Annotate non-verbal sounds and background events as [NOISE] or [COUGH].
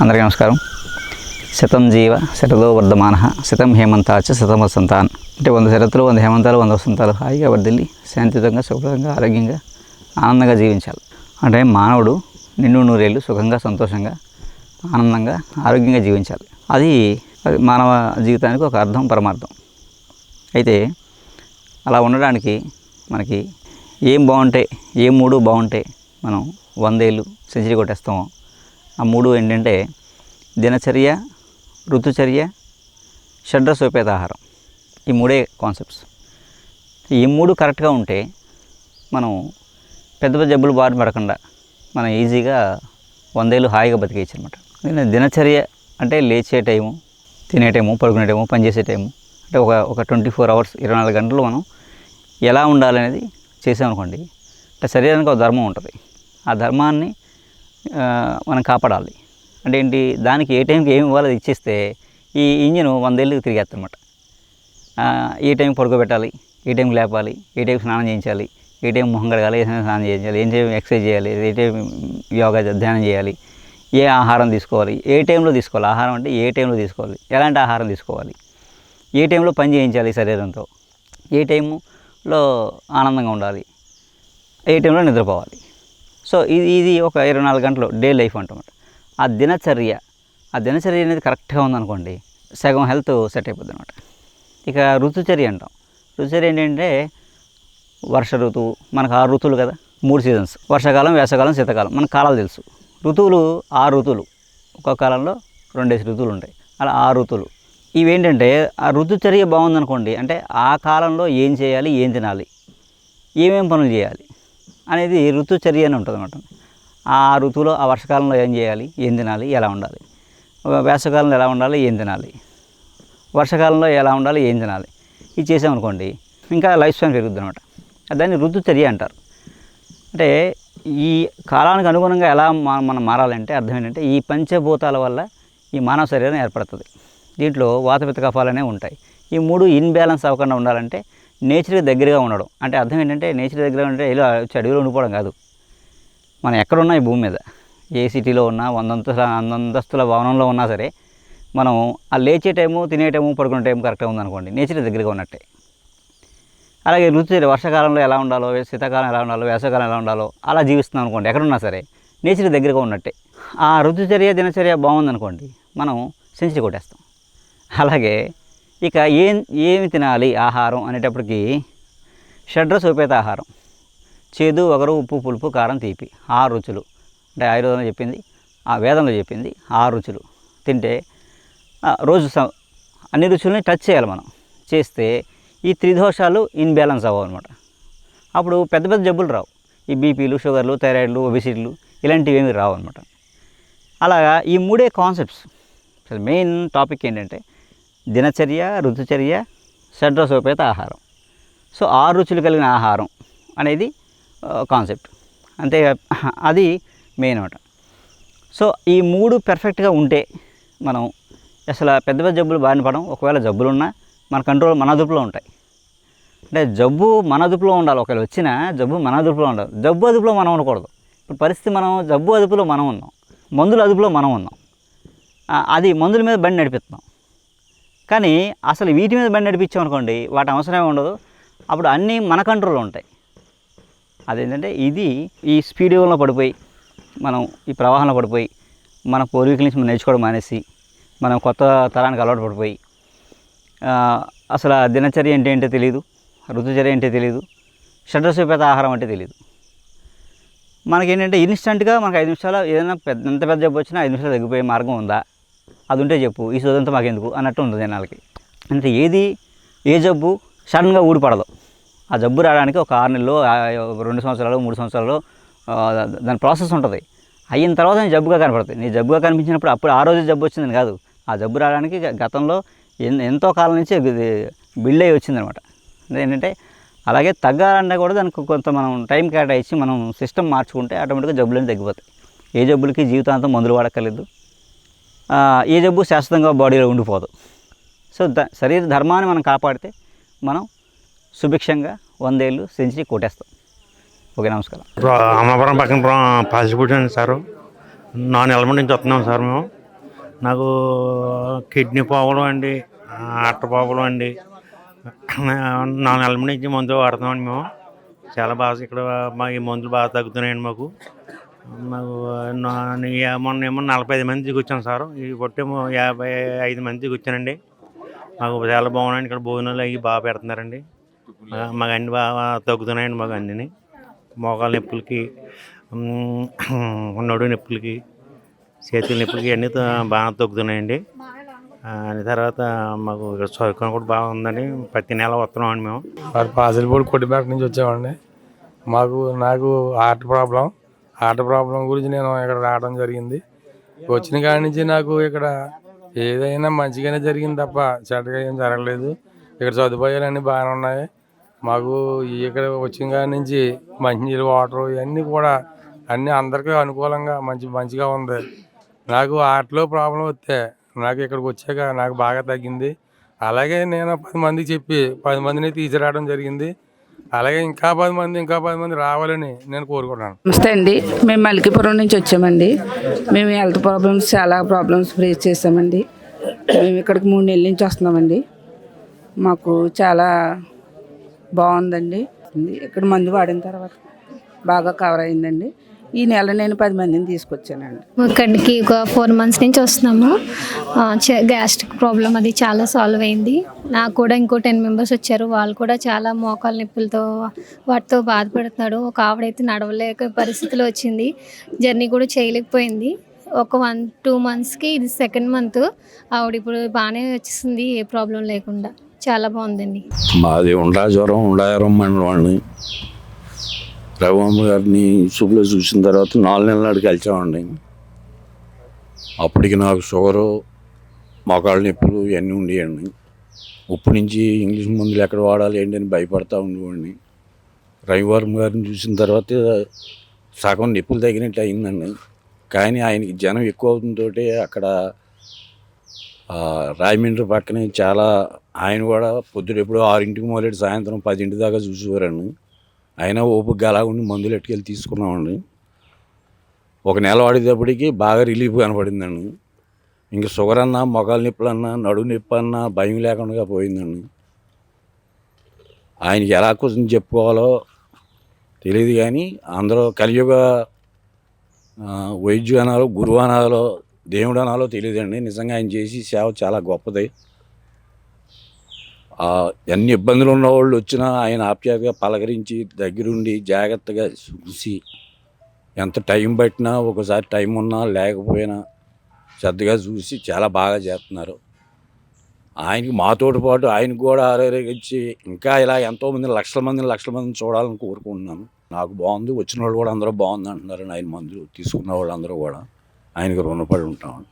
అందరికీ నమస్కారం. శతం జీవ శతలో వర్ధమాన శతం హేమంతాచ శతం వసంతాన్. అంటే వంద శరతులు వంద హేమంతాలు వంద వసంతాలు హాయిగా వర్ధిల్లి శాంతియుతంగా సుఖంగా ఆరోగ్యంగా ఆనందంగా జీవించాలి. అంటే మానవుడు నిండు నూరేళ్ళు సుఖంగా సంతోషంగా ఆనందంగా ఆరోగ్యంగా జీవించాలి. అది అది మానవ జీవితానికి ఒక అర్థం పరమార్థం. అయితే అలా ఉండడానికి మనకి ఏం బాగుంటే ఏ మూడు బాగుంటే మనం వందేళ్ళు సెంచరీ కొట్టేస్తామో ఆ మూడు ఏంటంటే దినచర్య ఋతుచర్య షడ్రసోపేత ఆహారం ఈ మూడే కాన్సెప్ట్స్ ఈ మూడు కరెక్ట్గా ఉంటే మనం పెద్ద పెద్ద జబ్బులు బారి పడకుండా మనం ఈజీగా వందేళ్ళు హాయిగా బతికేయచ్చు అనమాట నేను దినచర్య అంటే లేచే టైము తినే టైము పడుకునే టైము పనిచేసే టైము అంటే ఒక ఒక ట్వంటీ ఫోర్ అవర్స్ ఇరవై నాలుగు గంటలు మనం ఎలా ఉండాలనేది చేసామనుకోండి అంటే శరీరానికి ఒక ధర్మం ఉంటుంది. ఆ ధర్మాన్ని మనం కాపాడాలి. అంటే ఏంటి దానికి ఏ టైంకి ఏమి ఇవ్వాలో అది ఇచ్చేస్తే ఈ ఇంజిన్ వందేళ్ళు తిరిగేస్తామన్నమాట ఏ టైంకి పడుకోబెట్టాలి ఏ టైంకి లేపాలి ఏ టైంకి స్నానం చేయించాలి ఏ టైం మొహం కడగాలి ఏ టైంకి స్నానం చేయించాలి ఏం టైం ఎక్సర్సైజ్ చేయాలి ఏ టైం యోగా ధ్యానం చేయాలి ఏ ఆహారం తీసుకోవాలి ఏ టైంలో తీసుకోవాలి ఆహారం అంటే ఏ టైంలో తీసుకోవాలి ఎలాంటి ఆహారం తీసుకోవాలి ఏ టైంలో పని చేయించాలి శరీరంతో ఏ టైంలో ఆనందంగా ఉండాలి ఏ టైంలో నిద్రపోవాలి. సో ఇది ఇది ఒక ఇరవై నాలుగు గంటలు డే లైఫ్ అంటమాట ఆ దినచర్య ఆ దినచర్య అనేది కరెక్ట్గా ఉందనుకోండి సగం హెల్త్ సెట్ అయిపోద్ది అనమాట ఇక ఋతుచర్య అంటాం. ఋతుచర్య ఏంటంటే వర్ష ఋతువు మనకు ఆరు ఋతువులు కదా మూడు సీజన్స్. వర్షాకాలం వేసవకాలం శీతాకాలం మనకు కాలాలు తెలుసు. ఋతువులు ఆరు ఋతువులు. ఒక్కొక్క కాలంలో రెండేసి ఋతువులు ఉంటాయి. అలా ఆరు ఋతువులు. ఇవేంటంటే ఆ ఋతుచర్య బాగుందనుకోండి అంటే ఆ కాలంలో ఏం చేయాలి ఏం తినాలి ఏమేం పనులు చేయాలి అనేది ఋతుచర్య అని ఉంటుంది అనమాట ఆ ఋతువులో ఆ వర్షకాలంలో ఏం చేయాలి? ఏం తినాలి? ఎలా ఉండాలి? వేసవకాలంలో ఎలా ఉండాలి? ఏం తినాలి? వర్షాకాలంలో ఎలా ఉండాలి? ఏం తినాలి? ఇది చేసామనుకోండి ఇంకా లైఫ్ స్పాన్ పెరుగుద్ది అనమాట దాన్ని ఋతుచర్య అంటారు. అంటే ఈ కాలానికి అనుగుణంగా ఎలా మనం మారాలంటే అర్థం ఏంటంటే ఈ పంచభూతాల వల్ల ఈ మానవ శరీరం ఏర్పడుతుంది. దీంట్లో వాతపిత్త కఫాలనే ఉంటాయి. ఈ మూడు ఇన్బ్యాలెన్స్ అవ్వకుండా ఉండాలంటే నేచర్కి దగ్గరగా ఉండడం. అంటే అర్థం ఏంటంటే నేచర్ దగ్గర ఉంటే ఇలా వచ్చి అడవిలో ఉండిపోవడం కాదు. మనం ఎక్కడున్నా ఈ భూమి మీద ఏ సిటీలో ఉన్నా వందంతస్తుల అందంతస్తుల భవనంలో ఉన్నా సరే మనం ఆ లేచే టైము తినే టైము పడుకునే టైం కరెక్ట్గా ఉందనుకోండి నేచర్ దగ్గరగా ఉన్నట్టే. అలాగే ఋతుచర్య వర్షాకాలంలో ఎలా ఉండాలో శీతాకాలం ఎలా ఉండాలో వేసవకాలం ఎలా ఉండాలో అలా జీవిస్తున్నాం అనుకోండి ఎక్కడున్నా సరే నేచర్ దగ్గరగా ఉన్నట్టే. ఆ ఋతుచర్య దినచర్య బాగుందనుకోండి మనం సెంచరీ కొట్టేస్తాం. అలాగే ఇక ఏం ఏమి తినాలి ఆహారం అనేటప్పటికి షడ్ర సోపేత ఆహారం. చేదు ఒకరు ఉప్పు పులుపు కారం తీపి ఆరు రుచులు. అంటే ఆయుర్వేదంలో చెప్పింది ఆ వేదంలో చెప్పింది ఆరు రుచులు. తింటే రోజు స- అన్ని రుచుల్ని టచ్ చేయాలి మనం. చేస్తే ఈ త్రిదోషాలు ఇన్బ్యాలెన్స్ అవ్వవు అనమాట అప్పుడు పెద్ద పెద్ద జబ్బులు రావు. ఈ బీపీలు షుగర్లు థైరాయిడ్లు ఒబిసిటీలు ఇలాంటివి ఏమి రావు అనమాట అలాగా ఈ మూడే కాన్సెప్ట్స్ అసలు మెయిన్ టాపిక్ ఏంటంటే దినచర్య ఋతుచర్య షడ్రసోపేత ఆహారం. సో ఆరు రుచులు కలిగిన ఆహారం అనేది కాన్సెప్ట్. అంతే అది మెయిన్ అనమాట సో ఈ మూడు పెర్ఫెక్ట్గా ఉంటే మనం అసలు పెద్ద పెద్ద జబ్బులు బారిన పడం ఒకవేళ జబ్బులు ఉన్నా మన కంట్రోల్ మన అదుపులో ఉంటాయి. అంటే జబ్బు మన అదుపులో ఉండాలి. ఒకవేళ వచ్చినా జబ్బు మన అదుపులో ఉండాలి. జబ్బు అదుపులో మనం ఉండకూడదు. ఇప్పుడు పరిస్థితి మనం జబ్బు అదుపులో మనం ఉన్నాం. మందుల అదుపులో మనం ఉన్నాం. అది మందుల మీద బండి నడిపిస్తున్నాం. కానీ అసలు వీటి మీద బండి నడిపించామనుకోండి వాటి అవసరమే ఉండదు. అప్పుడు అన్నీ మన కంట్రోల్లో ఉంటాయి. అదేంటంటే ఇది ఈ స్పీడ్ వల్ల పడిపోయి మనం ఈ ప్రవాహంలో పడిపోయి మన పూర్వీకుల నుంచి మనం నేర్చుకోవడం మానేసి మనం కొత్త తరానికి అలవాటు పడిపోయి అసలు ఆ దినచర్య అంటే ఏంటో తెలియదు ఋతుచర్య ఏంటో తెలియదు షడ్రసోపేత ఆహారం అంటే తెలియదు మనకేంటంటే ఇన్స్టెంట్గా మనకు ఐదు నిమిషాలు ఏదైనా పెద్ద ఎంత పెద్ద జబ్బు వచ్చినా ఐదు నిమిషాలు తగ్గిపోయే మార్గం ఉందా? అది ఉంటే చెప్పు ఈ సోదంతా మాకెందుకు? అన్నట్టు ఉంది జనాలకి. అంటే ఏది ఏ జబ్బు సడన్గా ఊడిపడదు ఆ జబ్బు రావడానికి ఒక ఆరు నెలలు రెండు సంవత్సరాలు మూడు సంవత్సరాలు దాని ప్రాసెస్ ఉంటుంది. అయిన తర్వాత నీ జబ్బుగా కనపడుతుంది నీ జబ్బుగా కనిపించినప్పుడు అప్పుడు ఆ రోజు జబ్బు వచ్చిందని కాదు. ఆ జబ్బు రావడానికి గతంలో ఎంతో కాలం నుంచి బిల్డ్ అయ్యి వచ్చిందనమాట. ఏంటంటే అలాగే తగ్గాలన్నా కూడా దానికి కొంత మనం టైం కేటాయించి మనం సిస్టమ్ మార్చుకుంటే ఆటోమేటిక్గా జబ్బులన్నీ తగ్గిపోతాయి. ఏ జబ్బులకి జీవితాంతం మందులు వాడక్కర్లేదు. ఏ జబ్బు శాశ్వతంగా బాడీలో ఉండిపోదు. సో ద శరీర ధర్మాన్ని మనం కాపాడితే మనం సుభిక్షంగా వందేళ్ళు సెంచరీ కొట్టేస్తాం ఓకే నమస్కారం. అమ్మవరం పక్కన రా- సార్. నాన్ సారు నుంచి వస్తున్నాం సార్ మేము. నాకు కిడ్నీ పోవడం అండి అట్ట పోవడం అండి. నాన్ ఎలమెంట్ నుంచి మందు వాడుతున్నామండి మేము. చాలా బాగా ఇక్కడ మా ఈ మందులు బాగా తగ్గుతున్నాయండి మాకు. మాకు మొన్న ఏమో నలభై ఐదు మంది దిగొచ్చాను సార్. ఈ పొట్టేమో యాభై ఐదు మంది దిగొచ్చానండి మాకు చాలా బాగున్నాయండి. ఇక్కడ భోజనాలు అవి బాగా పెడుతున్నారండి. మాకు అన్ని బాగా తగ్గుతున్నాయండి మాకు అన్నీ మోకాల నొప్పులకి [CLEARS THROAT] నడు నొప్పులకి చేతుల నొప్పులకి అన్నీ బాగా తగ్గుతున్నాయండి. ఆ, తర్వాత మాకు ఇక్కడ సౌకర్యం కూడా బాగుందండి ప్రతి నెల వస్తున్నామండి మేము. మరి పాసిల్పూడి కొట్టిపేట నుంచి వచ్చామండి. మాకు నాకు హార్ట్ ప్రాబ్లం. హార్ట్ ప్రాబ్లం గురించి నేను ఇక్కడ రావడం జరిగింది. వచ్చిన కాడి నుంచి నాకు ఇక్కడ ఏదైనా మంచిగానే జరిగింది తప్ప చెడ్డగా ఏం జరగలేదు. ఇక్కడ సదుపాయాలన్నీ బాగానే ఉన్నాయి. మాకు ఇక్కడ వచ్చిన కాడి నుంచి మంచినీళ్ళు వాటర్ ఇవన్నీ కూడా అన్నీ అందరికీ అనుకూలంగా మంచి మంచిగా ఉంది. నాకు ఆటలో ప్రాబ్లం వస్తే నాకు ఇక్కడికి వచ్చాక నాకు బాగా తగ్గింది. అలాగే నేను పది మందికి చెప్పి పది మందిని తీసుకురావడం జరిగింది. అలాగే ఇంకా పది మంది ఇంకా పది మంది రావాలని నేను కోరుకుంటున్నాను. నమస్తే అండి. మేము మల్కీపురం నుంచి వచ్చామండి. మేము హెల్త్ ప్రాబ్లమ్స్ చాలా ప్రాబ్లమ్స్ ఫేస్ చేసామండి మేము ఇక్కడికి మూడు నెలల నుంచి వస్తున్నామండి. మాకు చాలా బాగుందండి. ఇక్కడ మందు వాడిన తర్వాత బాగా కవర్ అయిందండి. ఈ నెల నేను పది మందిని తీసుకొచ్చానండి. ఇక్కడికి ఒక ఫోర్ మంత్స్ నుంచి వస్తున్నాము. గ్యాస్ట్రిక్ ప్రాబ్లం అది చాలా సాల్వ్ అయింది. నాకు కూడా ఇంకో టెన్ మెంబర్స్ వచ్చారు. వాళ్ళు కూడా చాలా మోకాల నొప్పులతో వాటితో బాధపడుతున్నాడు. ఒక ఆవిడైతే నడవలేక పరిస్థితిలో వచ్చింది. జర్నీ కూడా చేయలేకపోయింది. ఒక వన్ టూ మంత్స్కి ఇది సెకండ్ మంత్. ఆవిడ ఇప్పుడు బాగానే వచ్చేసింది. ఏ ప్రాబ్లం లేకుండా. చాలా బాగుందండి. మాది ఉండా జ్వరం మండలం అండి. రఘుమామ గారిని చూపులో చూసిన తర్వాత నాలుగు నెలల నాడు కలిసామండి. అప్పటికి నాకు షుగరు మోకాళ్ళ నొప్పులు ఇవన్నీ ఉండేయండి. ఉప్పు నుంచి ఇంగ్లీష్ మందులు ఎక్కడ వాడాలి ఏంటి అని భయపడతా ఉండేవాడిని. రవివారం గారిని చూసిన తర్వాత సగం నొప్పులు తగినట్టు అయిందండి. కానీ ఆయనకి జనం ఎక్కువ అవుతుందోటి అక్కడ రాజమండ్రి పక్కనే చాలా ఆయన కూడా పొద్దున ఎప్పుడో ఆరింటికి మొదలెట్టి సాయంత్రం పదింటి దాకా చూసేవారండి. అయినా ఓపిక అలా ఉండి మందులు ఎట్టుకెళ్ళి తీసుకున్నామండి. ఒక నెల వాడేటప్పటికి బాగా రిలీఫ్ కనపడిందండి. ఇంకా షుగర్ అన్నా మొగాలు నొప్పులు అన్నా నడుము నొప్పి అన్నా భయం లేకుండా పోయిందండి. ఆయనకి ఎలా కోసం చెప్పుకోవాలో తెలియదు కానీ అందరూ కలియుగ వైద్యు అనాలో గురువు అనాలో దేవుడు అనాలో తెలియదండి నిజంగా ఆయన చేసి సేవ చాలా గొప్పది. ఎన్ని ఇబ్బందులు ఉన్న వాళ్ళు వచ్చినా ఆయన ఆప్యాయతగా పలకరించి దగ్గరుండి జాగ్రత్తగా చూసి ఎంత టైం పట్టినా ఒకసారి టైం ఉన్నా లేకపోయినా శ్రద్ధగా చూసి చాలా బాగా చేస్తున్నారు. ఆయనకి మాతోటి పాటు ఆయనకు కూడా ఆరోగించి ఇంకా ఇలా ఎంతోమంది లక్షల మందిని లక్షల మందిని చూడాలని కోరుకుంటున్నాను. నాకు బాగుంది వచ్చిన వాళ్ళు కూడా అందరూ బాగుంది అంటున్నారు ఆయన మందులు తీసుకున్న వాళ్ళందరూ కూడా ఆయనకు రుణపడి ఉంటాం.